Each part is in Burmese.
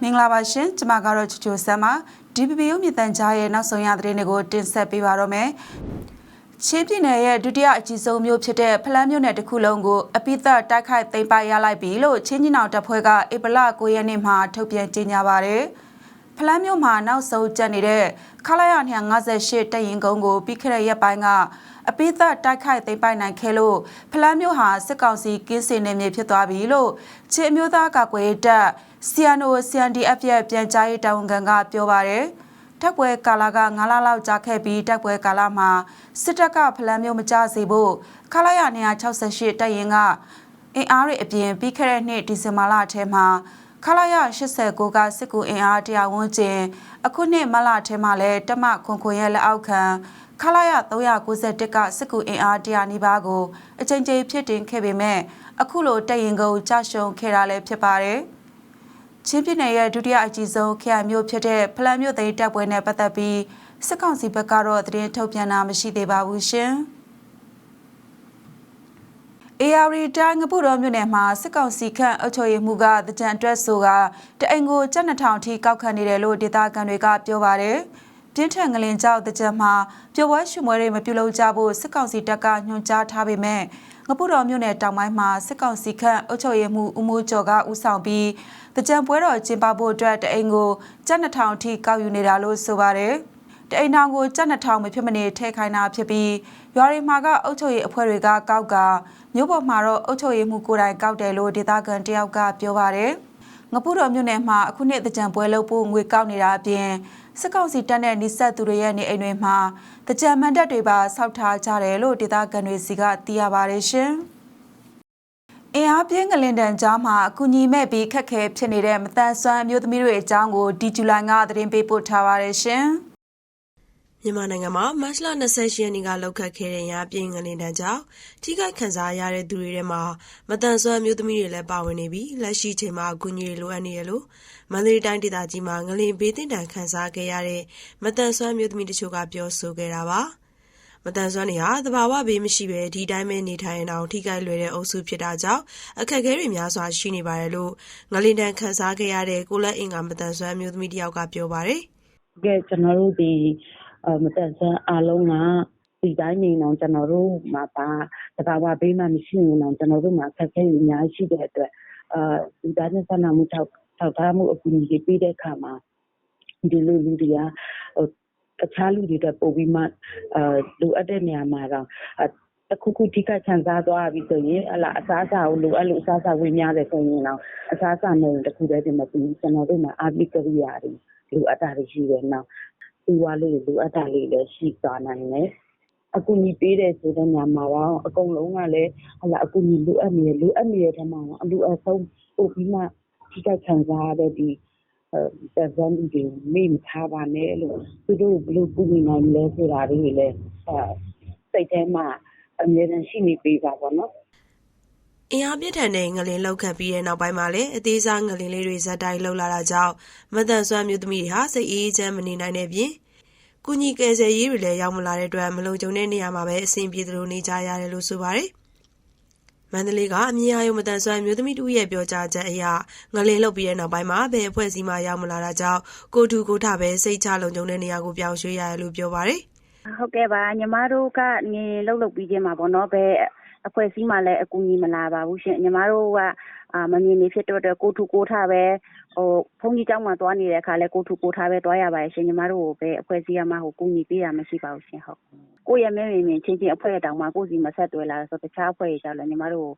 မင်္ဂလာပါရှင်ကျမကတော့ချူချူဆမ်းပါ DPPU မြတန်ကြားရဲ့နောက်ဆုံးရသတင်းတွေကိုတင်ဆက်ပေးပါတော့မယ်ချင်းပြည်နယ်ရဲ့ဒုတိယအကြီးဆုံးမြို့ဖြစ်တဲ့ဖလန်းမြို့နယ်တစ်ခုလုံးကိုအပိသက်တိုက်ခိုက်သိမ်းပိုက်ရလိုက်ပြီလို့ချင်းကြီးနောင်တပ်ဖွဲ့ကဧပြီလ9ရက်နေ့မှာထုတ်ပြန်ကြေညာပါတယ်ဖလန်းမြို့မှာနောက်ဆုံးကျန်နေတဲ့ခလာရ258တပ်ရင်ကုန်းကိုပြီးခဲ့တဲ့ရက်ပိုင်းက အပိသက်တိုက်ခိုက်သိမ်းပိုက်နိုင်ခဲ့လို့ဖလန်းမြို့ဟာစစ်ကောင်စီကင်းစင်နေမြေဖြစ်သွားပြီလို့ချင်းအမျိုးသားကာကွယ်ရေးတပ် CNO CNDF ရဲ့ပြန်ကြားရေးတာဝန်ခံကပြောပါတယ်။တက်ပွဲကာလာက9လလောက်ကြာခဲ့ပြီးတက်ပွဲကာလာမှာစစ်တပ်ကဖလန်းမျိုးမကြစေဖို့ခလာရ268တပ်ရင်ကအင်အားတွေအပြင်ပြီးခဲ့တဲ့နှစ်ဒီဇင်ဘာလအထဲမှာခလာရ89ကစစ်ကူအင်အားတရားဝန်းကျင်အခုနှစ်မလအထဲမှာလည်းတမခွန်ခွန်ရဲ့လက်အောက်ခံ ခလာရ391ကစစ်ကူအင်အားတရားနီးပါးကိုအချိန်ချင်းဖြစ်တင်ခဲ့ပေမဲ့အခုလိုတပ်ရင်ကိုကြရှုံခဲ့တာလည်းဖြစ်ပါတယ်။ချင်းပြည်နယ်ရဲ့ဒုတိယအကြီးဆုံးခရိုင်မြို့ဖြစ်တဲ့ဖလန်မြို့သိမ်းတပ်ပွဲနဲ့ပတ်သက်ပြီးစစ်ကောင်စီဘက်ကတော့သတင်းထုတ်ပြန်တာမရှိသေးပါဘူးရှင်။ AR တိုင်းငပုတော်မြို့နယ်မှာစစ်ကောင်စီခန့်အုပ်ချုပ်ရေးမှူးကတကြံအတွက်ဆိုကတအိမ်ကိုကျပ်နှစ်ထောင်ထိကောက်ခံနေတယ်လို့ဒေသခံတွေကပြောပါတယ်။ ပြင်းထန်ငလင်ကြောက်တကြံမှာပျော်ပွဲရွှင်ပွဲတွေမပြုလုပ်ကြဖို့စစ်ကောင်စီတပ်ကညွှန်ကြားထားပေမဲ့ငပုတော်မြို့နယ်တောင်ပိုင်းမှာစစ်ကောင်စီခန့်အုပ်ချုပ်ရေးမှူးဦးမိုးကျော်ကဦးဆောင်ပြီးတကြံပွဲတော်ကျင်းပဖို့အတွက်တအိမ်ကိုကျပ်2000ထိကောက်ယူနေတာလို့ဆိုပါတယ်။တအိမ်ထောင်ကိုကျပ်2000မဖြစ်မနေထည့်ခိုင်းတာဖြစ်ပြီးရွာတွေမှာကအုပ်ချုပ်ရေးအဖွဲ့တွေကကောက်ကမြို့ပေါ်မှာတော့အုပ်ချုပ်ရေးမှူးကိုယ်တိုင်ကောက်တယ်လို့ဒေသခံတယောက်ကပြောပါတယ်။ငပုတော်မြို့နယ်မှာအခုနှစ်တကြံပွဲလုပ်ဖို့ငွေကောက်နေတာအပြင် စစ်ကောင်စီတပ်နဲ့နှိဆက်သူတွေရဲ့နေအိမ်တွေမှာတကြံမန်တပ်တွေပါစောက်ထားကြတယ်လို့ဒေသခံတွေစီကသိရပါတယ်ရှင်။အင်အားပြင်းငလင်တန်ကြားမှာအကူညီမဲ့ပြီးခက်ခဲဖြစ်နေတဲ့မတန်ဆွမ်းအမျိုးသမီးတွေအကြောင်းကိုဒီဇူလိုင်ကသတင်းပေးပို့ထားပါတယ်ရှင်။ မြန်မာနိုင်ငံမှာ မတ်လ28ရက်နေ့ကလောက်ခတ်ခဲ့တဲ့ရာပြင်း ငလင်တန်းကြောင့် ထိခိုက်ခံစားရတဲ့သူတွေထဲမှာမတန်ဆွမ်းမျိုးသမီးတွေလည်း ပါဝင်နေပြီး လက်ရှိချိန်မှာ အကူအညီတွေ လိုအပ်နေရလို့ မန္တလေးတိုင်းဒေသကြီးမှာ ငလင်ဘေးတင်တန်ခံစားခဲ့ရတဲ့မတန်ဆွမ်းမျိုးသမီးတချို့က ပြောဆိုခဲ့တာပါမတန်ဆွမ်းတွေဟာတဘာဝဘေးမရှိပဲဒီတိုင်းပဲ နေထိုင်အောင် ထိခိုက်လွယ်တဲ့အုပ်စု ဖြစ်တာကြောင့် အခက်အခဲတွေ များစွာ ရှိနေပါတယ်လို့ ငလင်တန်ခံစားခဲ့ရတဲ့ ကိုလက်အင်္ဂါမတန်ဆွမ်းမျိုးသမီးတယောက်က ပြောပါတယ်ကဲကျွန်တော်တို့ ဒီအ မတန်ဆန်းအားလုံးကဒီတိုင်းနေအောင်ကျွန်တော်တို့မှာပါတဘာဝဘေးမှမရှိနေအောင်ကျွန်တော်တို့မှာဆက်ခဲအများကြီးရှိတဲ့အတွက်အာဒီတိုင်းနဲ့ဆက်နာမှုထောက်ထောက်ထားမှုအကူအညီတွေပေးတဲ့အခါမှာဒီလိုလူတွေကဟိုတခြားလူတွေတက်ပို့ပြီးမှအာလိုအပ်တဲ့နေရာမှာတော့တခုခုထိခိုက်ခံစားသွားပြီဆိုရင်အလားအစားအစာကိုလိုအပ်လို့အစားအစာဝင်များတယ်ဆိုရင်တော့အစားအစာနဲ့တခုတည်းတင်မပြီးကျွန်တော်တို့မှာအာပိကရိယာတွေလိုအပ်တာတွေရှိတယ်နော က်ဒီဝါလေးလိုအပ်တာလေးလည်း ရှိသွားနိုင်တယ် အကူအညီပေးတယ်ဆိုတဲ့ညမှာတော့အကုန်လုံးကလည်းဟလာအကူအညီလိုအပ်နေတယ် လိုအပ်နေတဲ့ထဲမှာ အလူအဆုံး ပို့ပြီးမှ ထိခိုက်ခံစားရတဲ့ဒီအဲတန်ဒီတွေမိမထားပါနဲ့လို့ သူတို့ဘလို့ကူညီနိုင်လဲ ဆိုတာတွေလည်းအဲစိတ်ထဲမှာ အမြဲတမ်း ရှိနေပေးပါပေါ့နော် အင်အားပြင်းထန်တဲ့ငလင်လောက်ခတ်ပြီးတဲ့နောက်ပိုင်းမှာလည်းအသေးစားငလင်လေးတွေဇက်တိုင်းလှုပ်လာတာကြောင့်မတန်ဆွမ်းမျိုးသမီးတွေဟာစိတ်အေးချမ်းမနေနိုင်တဲ့ပြင်ကုညီကယ်ဆယ်ရေးတွေလည်းရောက်မလာတဲ့အတွက်မလုံခြုံတဲ့နေရာမှာပဲအဆင်ပြေသလိုနေကြရတယ်လို့ဆိုပါတယ်။မန္တလေးကအမြင်အာရုံမတန်ဆွမ်းမျိုးသမီးတူရဲ့ပြောကြားချက်အရငလင်လှုပ်ပြီးတဲ့နောက်ပိုင်းမှာဘယ်အဖွဲ့အစည်းမှရောက်မလာတာကြောင့်ကိုထူကိုထပဲစိတ်ချလုံခြုံတဲ့နေရာကိုပြောင်းရွှေ့ရတယ်လို့ပြောပါတယ်။ဟုတ်ကဲ့ပါညီမတို့ကငင်လှုပ်လှုပ်ပြီးချင်းမှာပေါ့နော်ဘယ် အဖွဲ့အစည်းမှလည်းအကူအညီမလာပါဘူးရှင်ညီမတို့ကအာမမြင်နေဖြစ်တော့တဲ့ကိုထူကိုထပဲဟိုဘုန်းကြီးကျောင်းမှာသွားနေတဲ့အခါလဲကိုထူကိုထပဲသွားရပါတယ်ရှင်ညီမတို့ကိုပဲအဖွဲ့အစည်းကမှဟိုကူညီပေးတာမရှိပါဘူးရှင်ဟုတ်ကိုယ့်ရဲ့မျက်မြင်မြင်ချင်းချင်းအဖွဲ့တောင်မှကိုယ့်စီမဆက်သွယ်လာဆိုတခြားအဖွဲ့တွေကြောင့်လည်းညီမတို့ဟို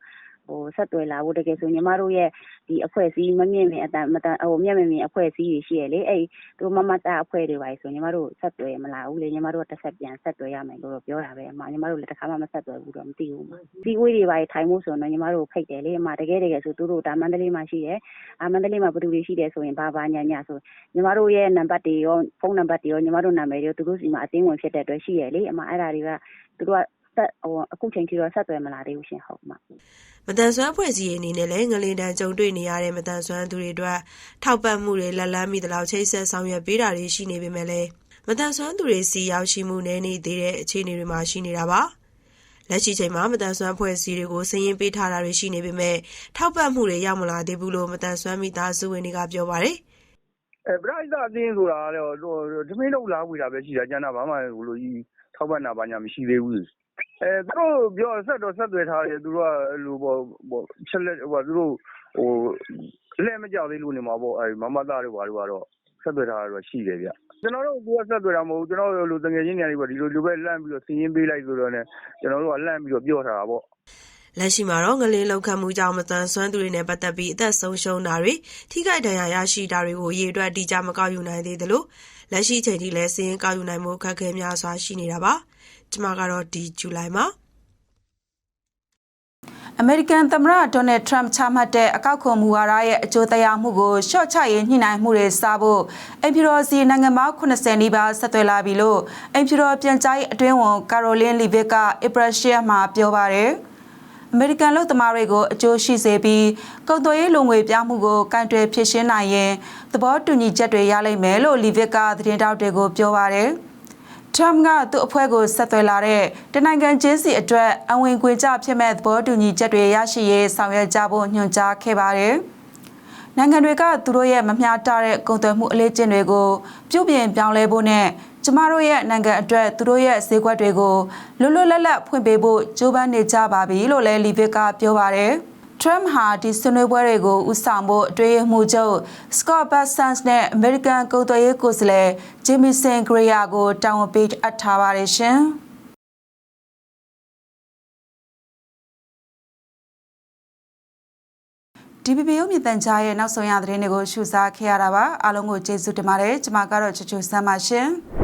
ဆက်သွယ်လာဖို့ တကယ်ဆို ညီမတို့ရဲ့ဒီအဖွဲ့အစည်းမမြင်မြင်အတန်မတန်ဟိုမျက်မြင်မြင်အဖွဲ့အစည်းတွေ ရှိရလေ အဲ့သူမမတာအဖွဲ့တွေပါဆို ညီမတို့ဆက်သွယ်မလာဘူးလေ ညီမတို့တစ်ဆက်ပြန်ဆက်သွယ်ရမယ်လို့တော့ ပြောတာပဲအမညီမတို့လည်းတစ်ခါမှ မဆက်သွယ်ဘူးတော့ မသိဘူးဒီဝေးတွေပါထိုင်မှုဆိုတော့ ညီမတို့ဖိတ်တယ်လေအမတကယ်တကယ်ဆို သူတို့ ဒါ မန္တလေးမှာရှိတယ်အာမန္တလေးမှာ ဘယ်သူတွေရှိတယ်ဆိုရင် ဘာဘာညာညာဆို ညီမတို့ရဲ့ နံပါတ်တွေရော ဖုန်းနံပါတ်တွေရော ညီမတို့ နာမည်တွေရော သူတို့စီမှာ အသိဝင်ဖြစ်တဲ့အတွက် ရှိရလေအမအဲ့ဒါတွေက သူတို့က ဆက်ဟိုအခုချိန်ထိတော့ဆက်သွယ်မလာသေးဘူးရှင်ဟုတ်မှာမတန်ဆွမ်းဖွဲ့စည်းရေးအနေနဲ့လည်းငလင်တန်ကြုံတွေ့နေရတဲ့မတန်ဆွမ်းသူတွေအတွက်ထောက်ပံ့မှုတွေလက်လန်းမိသလောက်ချိတ်ဆက်ဆောင်ရွက်ပေးတာတွေရှိနေပေမဲ့လည်းမတန်ဆွမ်းသူတွေစီရောက်ရှိမှုနည်းနေသေးတဲ့အခြေအနေတွေမှာရှိနေတာပါလက်ရှိချိန်မှာမတန်ဆွမ်းဖွဲ့စည်းတွေကိုစည်ရင်ပေးထားတာတွေရှိနေပေမဲ့ထောက်ပံ့မှုတွေရောက်မလာသေးဘူးလို့မတန်ဆွမ်းမိသားစုဝင်တွေကပြောပါတယ်အဲပရိသတ်အသင်းဆိုတာတော့တမင်းတော့လာဝေတာပဲရှိတာကျန်တာဘာမှဘလိုကြီးထောက်ပံ့တာဘာညာမရှိသေးဘူးအဲ သူတို့ပြောဆက်တော့ ဆက်သွယ်ထားတယ် သူတို့ကအဲ့လိုပေါ့ပေါ့ချက်လက်ဟိုသူတို့ဟိုလက်မကြောက်သေးလို့နေမှာပေါ့အဲမမသားတွေဘာတွေကတော့ ဆက်သွယ်ထားတာတော့ ရှိတယ်ဗျ ကျွန်တော်တို့ကဆက်သွယ်တာမဟုတ်ဘူး ကျွန်တော်တို့လိုတငယ်ချင်းတွေကနေပေါ့ဒီလိုလိုပဲလန့်ပြီးတော့စည်ရင်းပေးလိုက်ဆိုတော့ ਨੇ ကျွန်တော်တို့ကလန့်ပြီးတော့ ပြောထားတာပေါ့ လက်ရှိမှာတော့ ငလင်းလောက်ခတ်မှုကြောင့်မတန်ဆွမ်းသူတွေနဲ့ ပတ်သက်ပြီး အသက်ဆုံးရှုံးတာတွေ ထိခိုက်ဒဏ်ရာရရှိတာတွေကို အရေးအတွက် အတိအကျ မကောက်ယူနိုင်သေးသလို လက်ရှိချိန်ထိလည်းစည်ရင်ကောက်ယူနိုင်မှုအခက်အခဲများစွာ ရှိနေတာပါ ကျမကတော့ဒီဇူလိုင်မှာအမေရိကန်သမ္မတဒေါ်နယ်ထရမ့်ချမှတ်တဲ့အကောက်ခွန်မူဝါဒရဲ့အကျိုးတရားမှုကိုရှော့ချရေးညှိနှိုင်းမှုတွေစဖို့အင်ဖြူတော်စီနိုင်ငံပေါင်း80နီးပါးဆက်သွယ်လာပြီလို့အင်ဖြူတော်ပြန်ကြားရေးအတွင်းဝန်ကာရိုလင်းလီဗစ်ကဧပြီ10ရက်မှာပြောပါတယ်အမေရိကန်လူသမားတွေကိုအကျိုးရှိစေပြီးကုန်သွယ်ရေးလုံငွေပြမှုကိုကန့်တွယ်ဖြစ်ရှင်းနိုင်ရင်သဘောတူညီချက်တွေရလိမ့်မယ်လို့လီဗစ်ကသတင်းတောက်တွေကိုပြောပါတယ်။ ထရမ့်ကသူ့အဖွဲ့ကိုဆက်သွယ်လာတဲ့တနိုင်ငံချင်းစီအတွက်အဝင်ခွေကြဖြစ်မဲ့သဘောတူညီချက်တွေရရှိရေးဆောင်ရွက်ကြဖို့ညွှန်ကြားခဲ့ပါတယ်။နိုင်ငံတွေကသူတို့ရဲ့မမျှတတဲ့ကုန်သွယ်မှုအလေးကျင့်တွေကိုပြုပြင်ပြောင်းလဲဖို့နဲ့ကျမတို့ရဲ့နိုင်ငံအတွက်သူတို့ရဲ့ဈေးကွက်တွေကိုလွတ်လွတ်လပ်လပ်ဖွင့်ပေးဖို့ကြိုးပမ်းနေကြပါပြီလို့လည်းလီဗစ်ကပြောပါတယ်။ ထရမ့်ဟာဒီဆွေးနွေးပွဲတွေကိုဥဆောင်ဖို့အတွေ့အမှုချုပ်စကော့ဘတ်ဆန်စ်နဲ့အမေရိကန်ကုန်သွယ်ရေးကိုယ်စားလှယ်ဂျီမီဆင်ဂရီယာကိုတာဝန်ပေးအပ်ထားပါတယ်ရှင်။ DPP ရုပ်မြင်သံကြားရဲ့နောက်ဆုံးရသတင်းတွေကိုရှုစားခဲ့ရတာပါအားလုံးကိုကျေးဇူးတင်ပါတယ်ကျွန်မကတော့ချူချူဆမ်းပါရှင်။